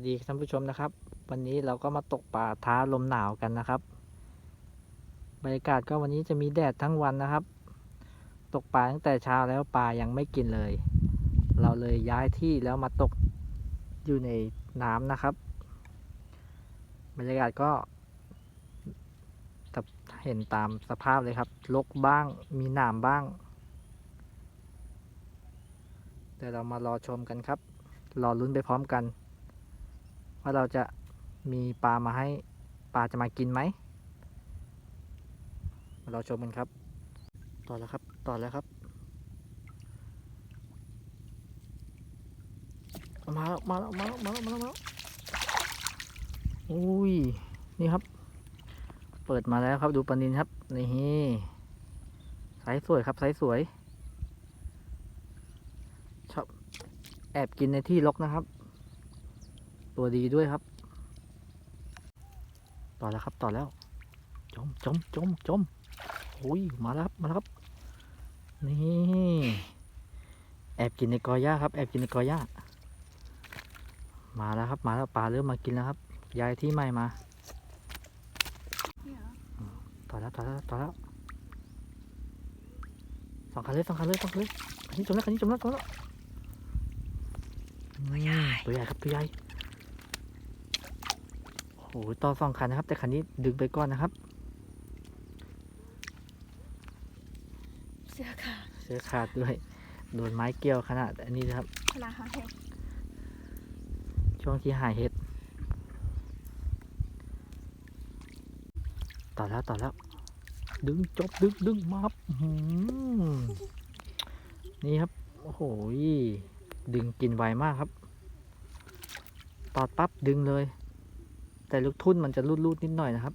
วัสดีท่านผู้ชมนะครับ วันนี้เราก็มาตกปลาท้าลมหนาวกันนะครับบรรยากาศก็วันนี้จะมีแดดทั้งวันนะครับ ตกปลาตั้งแต่เช้าแล้วปลายังไม่กินเลย เราเลยย้ายที่แล้วมาตกอยู่ในน้ำนะครับ บรรยากาศก็เห็นตามสภาพเลยครับรกบ้างมีหนามบ้างเดี๋ยวเรามารอชมกันครับ รอลุ้นไปพร้อมกัน ว่าเราจะมีปลามาให้ปลาจะมากินไหมมารอชมกันครับ ต่อแล้วครับ ต่อแล้วครับมาแล้วมาแล้วมาแล้วมาแล้วมาแล้วอุ้ยนี่ครับ เปิดมาแล้วครับดูปลานินครับนี่ไซส์สวยครับไซส์สวยชอบแอบกินในที่รกนะครับ ตัวดีด้วยครับ ต่อแล้วครับต่อแล้ว จมจมจมจมโอ้ยมาแล้วครับมาแล้วครับ นี่แอบกินในกอหญ้าครับ แอบกินในกอหญ้ามาแล้วครับ มาแล้วปลาเริ่มมากินแล้วครับย้ายที่ใหม่มานี่เหรอต่อแล้วต่อแล้วต่อแล้วสองคันเลยสองคันเลยสองคันเลยคันนี้จมแล้วคันนี้จมแล้วจมแล้วตัวใหญ่ตัวใหญ่ครับตัวใหญ่ โอ้โหต่อสองคันนะครับ แต่คันนี้ดึงไปก่อนนะครับ เสื้อขาดเสื้อขาดด้วยโดนไม้เกี่ยวขนาดอันนี้นะครับเวลาหาเห็ดช่วงที่หายเห็ด ต่อแล้วต่อแล้ว ดึงจบดึงดึงมาครับอื้อหือนี่ครับ โอ้โหดึงกินไวมากครับ ตอดปั๊บดึงเลย แต่ลูกทุ่นมันจะรูดๆนิดหน่อยนะครับ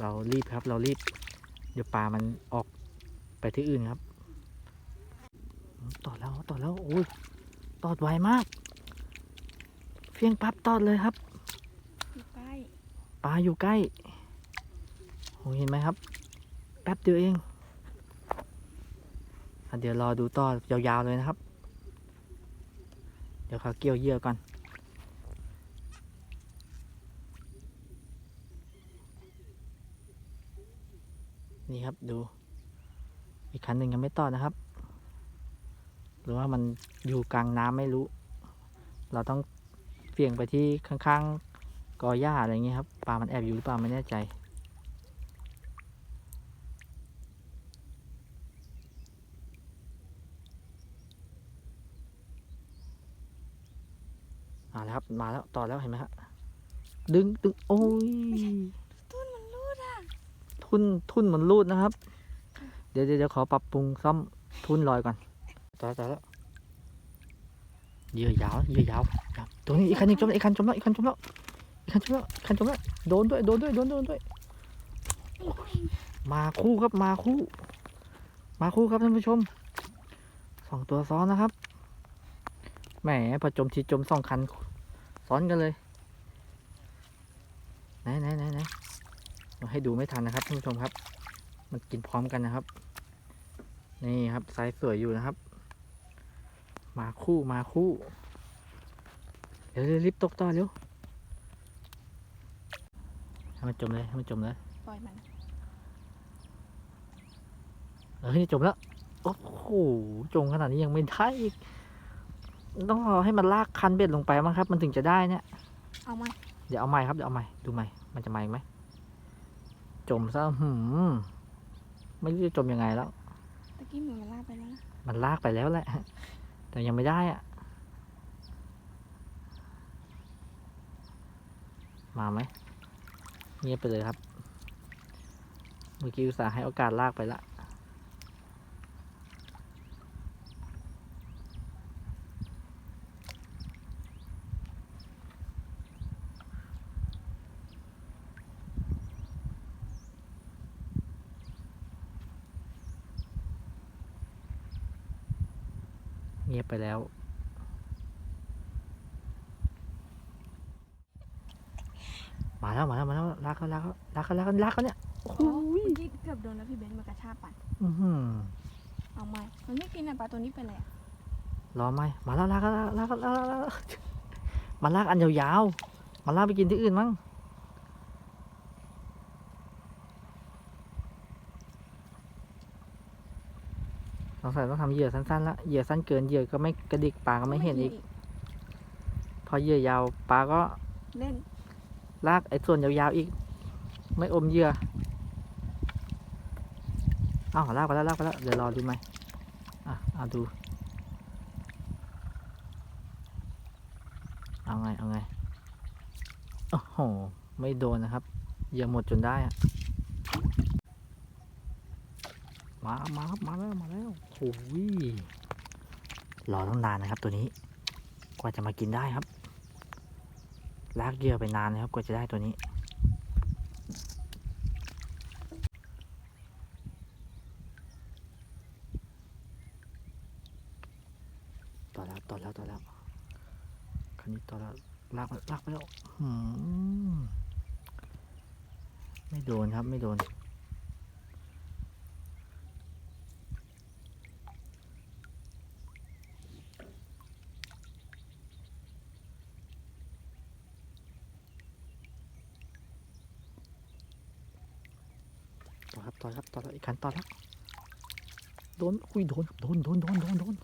เรารีบครับ เรารีบ เดี๋ยวปลามันออกไปที่อื่นครับตอดแล้วตอดแล้วโอ้ยตอดไวมาก เฟียงปั๊บตอดเลยครับอยู่ใกล้ปลาอยู่ใกล้โอ้เห็นไหมครับ แป๊บเดียวเองอะเดี๋ยวรอดูต่อยาวๆเลยนะครับ เดี๋ยวเขาเกี่ยวเหยื่อก่อน นี่ครับดู อีกคันหนึ่งยังไม่ต่อนะครับ หรือว่ามันอยู่กลางน้ำไม่รู้ เราต้องเบี่ยงไปที่ข้างๆกอหญ้าอะไรเงี้ยครับปลามันแอบอยู่หรือเปล่าไม่แน่ใจมาแล้วครับมาแล้วต่อแล้วเห็นไหมครับดึงดึงโอ้ย ทุนทุนมันรูดนะครับ เดี๋ยวเดี๋ยวขอปรับปรุงซ่อมทุนลอยก่อนต่อต่อแล้วเยื่อยาวเยื่อยาวครับตัวนี้อีกคันนึงจมแล้วอีกคันจมแล้วอีกคันจมแล้วอีกคันจมแล้วอีกคันจมแล้วโดนด้วยโดนด้วยโดนด้วยโดนด้วย มาคู่ครับมาคู่ มาคู่ครับท่านผู้ชมสองตัวซ้อนนะครับแหมพอจมทีจมสองคันซ้อนกันเลยไหนไหนไหนไหน เราให้ดูไม่ทันนะครับท่านผู้ชมครับ มันกินพร้อมกันนะครับ นี่ครับไซส์สวยอยู่นะครับ มาคู่มาคู่เดี๋ยวเดี๋ยวรีบตกต่อเร็วให้มันจมเลยให้มันจมเลยปล่อยมันเออนี่จมแล้วโอ้โหจมขนาดนี้ยังไม่ได้อีกต้องรอให้มันลากคันเบ็ดลงไปมั้งครับ มันถึงจะได้เนี่ย เอามาเดี๋ยวเอาใหม่ครับ เดี๋ยวเอาใหม่ ดูใหม่ มันจะมาอีกไหม จมซะหืมไม่รู้จะจมยังไงแล้ว ตะกี้เหมือนมันลากไปแล้วนะมันลากไปแล้วแหละ แต่ยังไม่ได้อะมาไหมเงียบไปเลยครับ เมื่อกี้อุตส่าห์ให้โอกาสลากไปละ เงียบไปแล้ว มาแล้วมาแล้วมาแล้วลากเขาลากเขาลากเขาลากเขาลากเขาเนี่ยโอ้โหโอ้เมื่อกี้เกือบโดนแล้วพี่เบนซ์มากระชากปัดอื้อหือเอามามันไม่กินอะปลาตัวนี้เป็นไรอะรอไหมมาแล้วลากเขาลากเขาลากเขาลากเขามาลากอันยาวๆมาลากไปกินที่อื่นมั้ง สงสัยต้องทำเหยื่อสั้นๆละเหยื่อสั้นเกินเหยื่อก็ไม่กระดิกปลาก็ไม่เห็นอีก พอเหยื่อยาวปลาก็เล่นลากไอ้ส่วนยาวๆอีก ไม่อมเหยื่ออ้าวลากไปแล้วลากไปแล้วเดี๋ยวรอดูไหมอะเอาดูเอาไงเอาไงโอ้โหไม่โดนนะครับเหยื่อหมดจนได้อะ มามาครับมาแล้วมาแล้วโอ้ยรอต้องนานนะครับ ตัวนี้ กว่าจะมากินได้ครับ ลากเยื่อไปนานนะครับ กว่าจะได้ตัวนี้ ต่อแล้ว ต่อแล้ว ต่อแล้ว คันนี้ต่อแล้ว ลากไปลากไปแล้วหืมไม่โดนครับ ไม่โดน ต่อครับต่อครับต่อแล้วอีกคันต่อแล้วโดนอุ้ยโดนครับโดนโดนโดนโดนโดน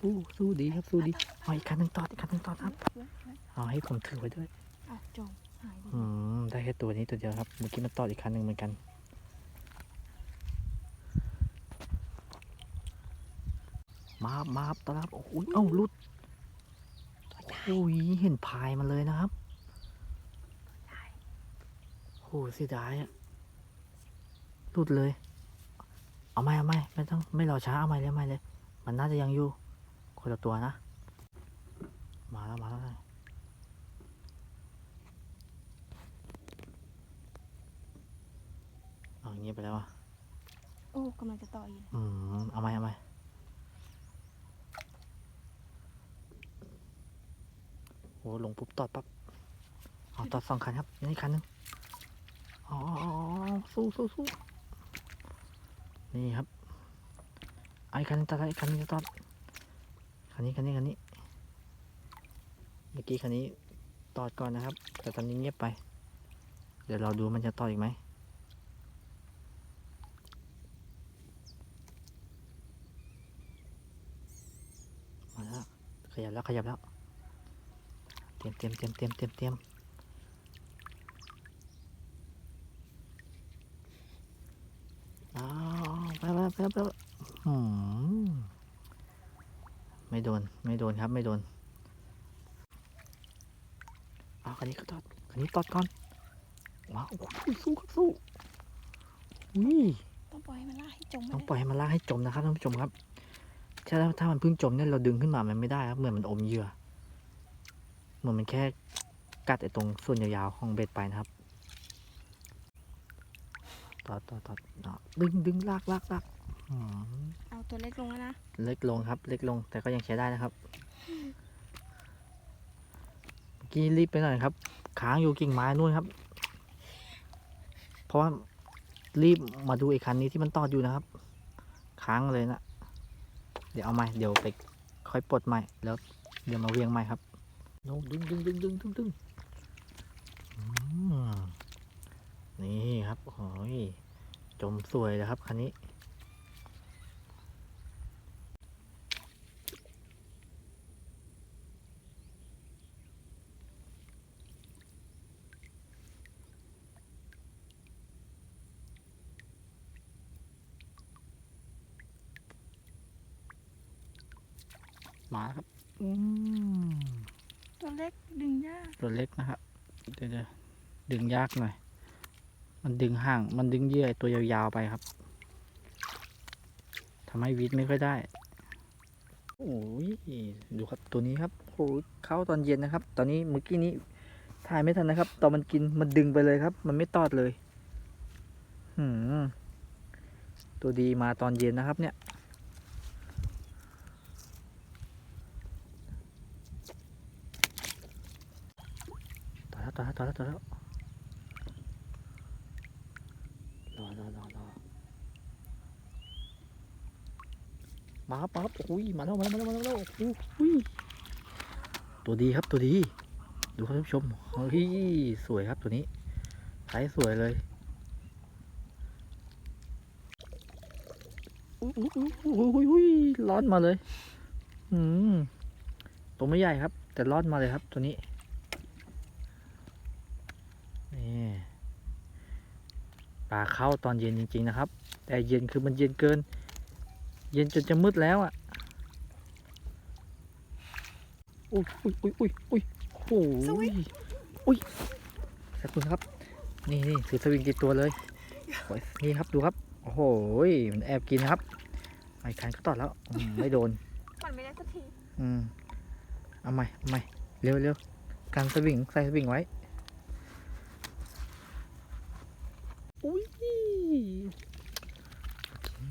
สู้สู้ดีครับสู้ดีเอาอีกคันหนึ่งต่ออีกคันหนึ่งต่อครับเอาให้ผมถือไว้ด้วยอะจมหายไปอืมได้แค่ตัวนี้ตัวเดียวครับเมื่อกี้มันต่ออีกคันหนึ่งเหมือนกันมาครับมาครับตอนรับโอ้โหเอ้าหลุดโอ้ยเห็นพายมันเลยนะครับโอ้เสียดายอะ หลุดเลย เอาไม่เอาไม่ไม่ต้องไม่รอช้าเอาไม่เลยเอาไม่เลย มันน่าจะยังอยู่คนละตัวนะ มาแล้วมาแล้วนะเอาอย่างเงี้ยไปแล้วอะโอ้กำลังจะต่ออีกอืมเอาไหมเอาไหมโอ้ลงปุ๊บตอดปั๊บเอาตอดสองคันครับนี่คันหนึ่งอ๋ออ๋ออ๋อสู้สู้สู้ นี่ครับไอ้คันนี้ตอดไอ้คันนี้ตอดคันนี้คันนี้คันนี้ เมื่อกี้คันนี้ตอดก่อนนะครับ แต่ตอนนี้เงียบไป เดี๋ยวเราดูมันจะตอดอีกไหมมาแล้วขยับแล้วขยับแล้ว เตรียมเตรียมเตรียมเตรียมเตรียมเตรียมอ้าวไป แล้วไปแล้วไปแล้วอืมไม่โดน ไม่โดนครับ ไม่โดนอ้าวคันนี้ก็ตอดคันนี้ตอดก่อน ว้าวโอ้โหสู้ครับสู้อุ้ยต้องปล่อยให้มันลากให้จมต้องไปปล่อยให้มันลากให้จมนะครับท่านผู้ชมครับถ้าถ้ามันเพิ่งจมเนี่ยเราดึงขึ้นมามันไม่ได้ครับเหมือนมันอมเหยื่อเหมือนมันแค่กัดไอ้ตรงส่วนยาวๆของเบ็ดไปนะครับต่อต่อต่อต่อดึงดึงลากลากลากอืม เอาตัวเล็กลงแล้วนะ เล็กลงครับ เล็กลง แต่ก็ยังใช้ได้นะครับเมื่อกี้รีบไปหน่อยครับค้างอยู่กิ่งไม้นู่นครับ เพราะว่ารีบมาดูไอ้คันนี้ที่มันตอดอยู่นะครับ ค้างเลยนะเดี๋ยวเอาใหม่เดี๋ยวไปค่อยปลดใหม่ แล้วเดี๋ยวมาเวียงใหม่ครับโน้ดึงดึงดึงดึงดึงดึงอืมนี่ครับโอ้ยจมสวยเลยครับคันนี้ มาครับอืมตัวเล็กดึงยากตัวเล็กนะครับเดี๋ยวๆดึงยากหน่อย มันดึงห่าง มันดึงเหยื่อไอ้ตัวยาวๆไปครับทำให้วิดไม่ค่อยได้ โอ้ย ดูครับตัวนี้ครับโอ้ยเข้าตอนเย็นนะครับ ตอนนี้เมื่อกี้นี้ถ่ายไม่ทันนะครับ ตอนมันกินมันดึงไปเลยครับ มันไม่ตอดเลย หืมตัวดีมาตอนเย็นนะครับเนี่ย ต่อแล้วต่อแล้วต่อแล้วรอรอรอรอมาครับมาครับอุ้ยมาแล้วมาแล้วมาแล้วมาแล้วอุ้ยตัวดีครับตัวดี ดูครับท่านผู้ชมเฮ้ยสวยครับตัวนี้ไซส์สวยเลยอุ้ยอุ้ยอุ้ยร้อนมาเลย อืมตัวไม่ใหญ่ครับ แต่ร้อนมาเลยครับตัวนี้ ปลาเข้าตอนเย็นจริง ๆ นะครับ แต่เย็นคือมันเย็นเกิน เย็นจนจะมืดแล้วอะอุ้ยอุ้ยอุ้ยอุ้ยอุ้ยโอ้โหสวิงอุ้ยขอบคุณครับ นี่นี่ถือสวิงติดตัวเลยโอ้ยนี่ครับดูครับ โอ้โหมันแอบกินนะครับไอ้คันก็ตอดแล้วอืมไม่โดนปั่นไม่ได้สักทีอืมเอาใหม่เอาใหม่เร็วเร็วกันสวิงใส่สวิงไว้ อุ้ย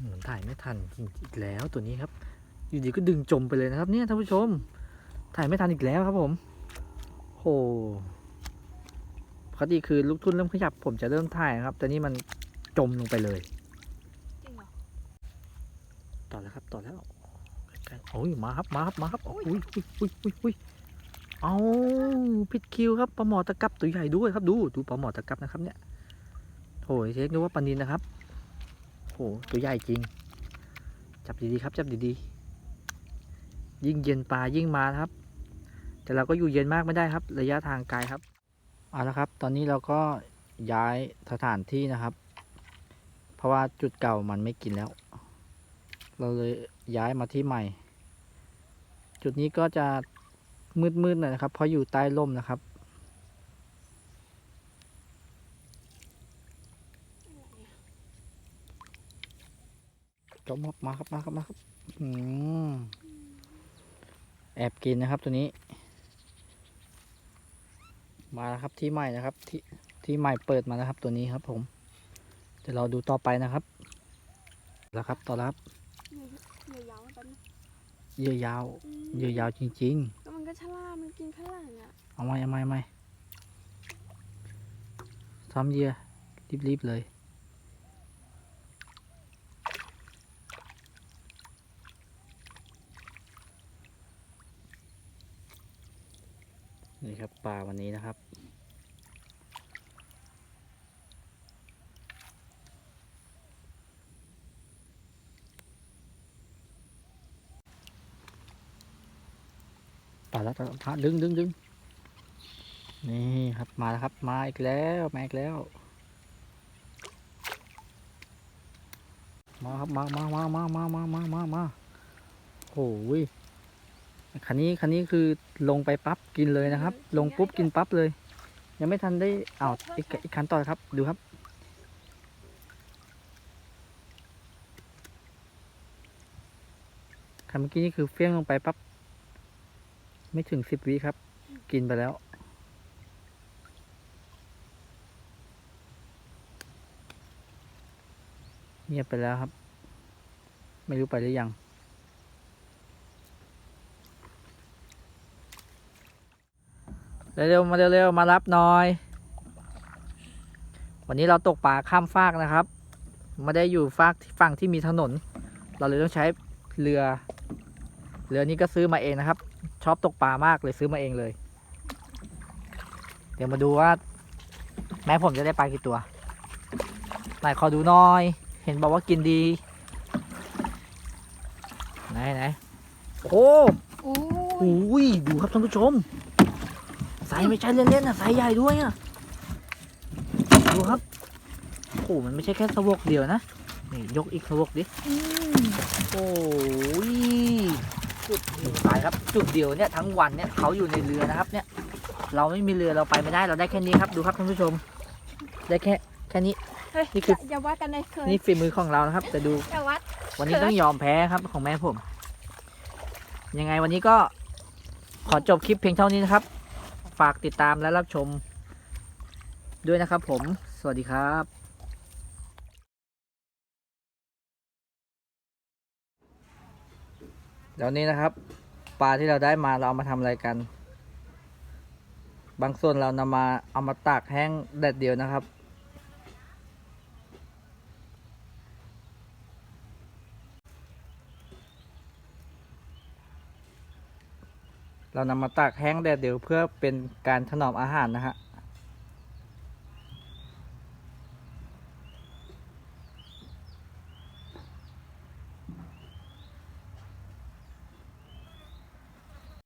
เหมือนถ่าย ไม่ทันจริงอีกแล้วตัวนี้ครับ อยู่ดีก็ดึงจมไปเลยนะครับเนี่ยท่านผู้ชม ถ่ายไม่ทันอีกแล้วครับผมโหปกติคือลูกทุ่นเริ่มขยับผมจะเริ่มถ่ายนะครับ แต่นี่มันจมลงไปเลยจริงเหรอต่อแล้วครับต่อแล้วใกล้ๆโอ้ยมาครับมาครับมาครับอุ้ยอุ้ยอุ้ยอุ้ยอุ้ยเอาผิดคิวครับปลาหมอตะกับตัวใหญ่ด้วยครับ ดูดูปลาหมอตะกับนะครับเนี่ยโอ้ยเช็คดูว่าปลานินนะครับโอ้ตัวใหญ่จริง จับดีๆครับ จับดีๆ ยิ่งเย็นปลายิ่งมาครับ แต่เราก็อยู่เย็นมากไม่ได้ครับ ระยะทางไกลครับ เอาละครับ ตอนนี้เราก็ย้ายสถานที่นะครับ เพราะว่าจุดเก่ามันไม่กินแล้ว เราเลยย้ายมาที่ใหม่ จุดนี้ก็จะมืดๆหน่อยนะครับ เพราะอยู่ใต้ร่มนะครับ จมครับมาครับมาครับมาครับอืมแอบกินนะครับตัวนี้ มาแล้วครับที่ใหม่นะครับที่ที่ใหม่เปิดมานะครับตัวนี้ครับ ผมเดี๋ยวเราดูต่อไปนะครับ แล้วครับต่อแล้วครับเหนื่อยเหนื่อยยาวแป๊บนึงเหยื่อยาวอืมเหยื่อยาวจริงแล้วมันก็ฉลาดมันกินข้างหลังอะๆเอาไหมเอาไหมเอาไหมซ้ำเหยื่อรีบๆเลย ครับปลาวันนี้นะครับ ปลาแล้วปลาดึงดึงดึงนี่ครับมาแล้วครับมาอีกแล้วมาอีกแล้ว มาครับมามามามามามามามาโอ้ย คันนี้คันนี้คือลงไปปั๊บกินเลยนะครับ ลงปุ๊บกินปั๊บเลย ยังไม่ทันได้อ้าวอีกอีกคันต่อครับ ดูครับคันเมื่อกี้นี่คือเฟี้ยงลงไปปั๊บไม่ถึงสิบวิครับ กินไปแล้วเงียบไปแล้วครับ ไม่รู้ไปหรือยัง เร็วๆมาเร็วๆมารับหน่อย วันนี้เราตกปลาข้ามฟากนะครับไม่ได้อยู่ฟากที่ฝั่งที่มีถนน เราเลยต้องใช้เรือ เรือนี้ก็ซื้อมาเองนะครับชอบตกปลามากเลยซื้อมาเองเลย เดี๋ยวมาดูว่า แม่ผมจะได้ปลากี่ตัวไหนขอดูหน่อย เห็นบอกว่ากินดี ไหนไหนโอ้โอ้โหยดูครับท่านผู้ชม ไซส์ไม่ใช่เล่นๆนะไซส์ใหญ่ด้วยอะดูครับโอ้โหมันไม่ใช่แค่สวกเดียวนะนี่ยกอีกสวกดิอืมโอ้ยจุดหนึ่งสายครับ จุดเดียวเนี่ยทั้งวันเนี่ยเขาอยู่ในเรือนะครับเนี่ย เราไม่มีเรือเราไปไม่ได้เราได้แค่นี้ครับ ดูครับท่านผู้ชม ได้แค่แค่นี้เฮ้ยนี่คืออย่าอย่าว่ากันเลยเคยนี่ฝีมือของเรานะครับ แต่ดูอย่าวัดวันนี้ต้องยอมแพ้ครับของแม่ผม ยังไงวันนี้ก็ขอจบคลิปเพียงเท่านี้นะครับ ฝากติดตามและรับชม ด้วยนะครับผม สวัสดีครับเดี๋ยวนี้นะครับ ปลาที่เราได้มาเราเอามาทำอะไรกัน บางส่วนเรานำมาเอามาตากแห้งแดดเดียวนะครับ เรานำมาตากแห้งแดดเดียวเพื่อเป็นการถนอมอาหารนะฮะ